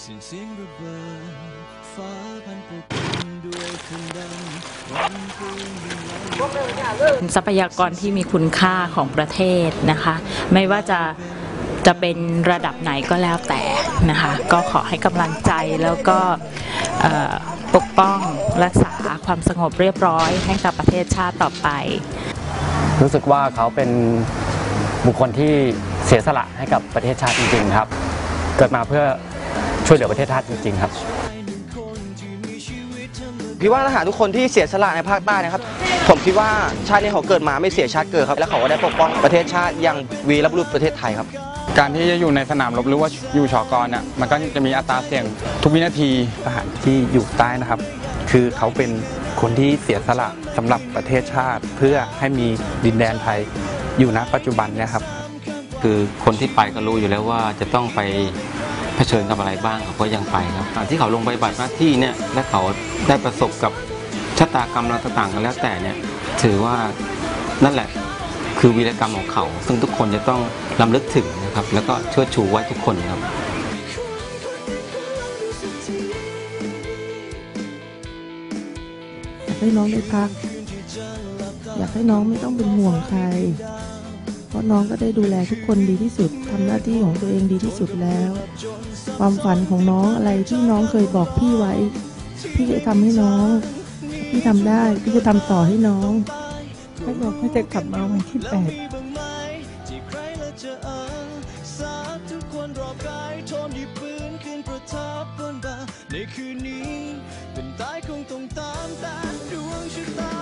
เสียงเสียงระเบิดฟ้าพันปกคลุมด้วยคลื่นดังวันก็ยังยิ่งใหญ่ทรัพยากรที่มีคุณค่าของประเทศนะคะ ไม่ว่าจะจะเป็นระดับไหนก็แล้วแต่นะคะ ก็ขอให้กำลังใจแล้วก็เอ่อปกป้องรักษาความสงบเรียบร้อยให้กับประเทศชาติต่อไป รู้สึกว่าเขาเป็นบุคคลที่เสียสละให้กับประเทศชาติจริงๆครับ เกิดมาเพื่อ ช่วยเหลือประเทศชาติจริงๆครับพี่ว่าทหารทุกคนที่เสียสละในภาคใต้นะครับ ผมคิดว่าชาตินี้เขาเกิดมาไม่เสียชาติเกิดครับ และเขาก็ได้ปกป้องประเทศชาติอย่างวีรบุรุษประเทศไทยครับ การที่จะอยู่ในสนามรบหรือว่าอยู่ชอกรเนี่ยมันก็จะมีอัตราเสี่ยงทุกวินาทีทหารที่อยู่ใต้นะครับ คือเขาเป็นคนที่เสียสละสำหรับประเทศชาติ เพื่อให้มีดินแดนไทยอยู่ณปัจจุบันเนี่ยครับ คือคนที่ไปก็รู้อยู่แล้วว่าจะต้องไป เผชิญกับอะไรบ้างเขาก็ยังไปครับการที่เขาลงไปปฏิบัติหน้าที่เนี่ยและเขาได้ประสบกับชะตากรรมอะไรต่างๆกันแล้วแต่เนี่ยถือว่านั่นแหละคือวีรกรรมของเขา ซึ่งทุกคนจะต้องลำลึกถึงนะครับ แล้วก็เชิดชูไว้ทุกคนครับอยากให้น้องได้พัก อยากให้น้องไม่ต้องเป็นห่วงใคระน้องก็ได้ดูแลทุกคนดีที่สุดทำหน้าที่ของตัวเองดีที่สุดแล้ว ความฝันของน้องอะไรที่น้องเคยบอกพี่ไว้ พี่จะทำให้น้อง พี่ทำได้ พี่จะทำต่อให้น้องพี่บอกว่าจะกลับมาวันที่แปดในคืนนี้เป็นตายคงต้องตามตาดวงชะตา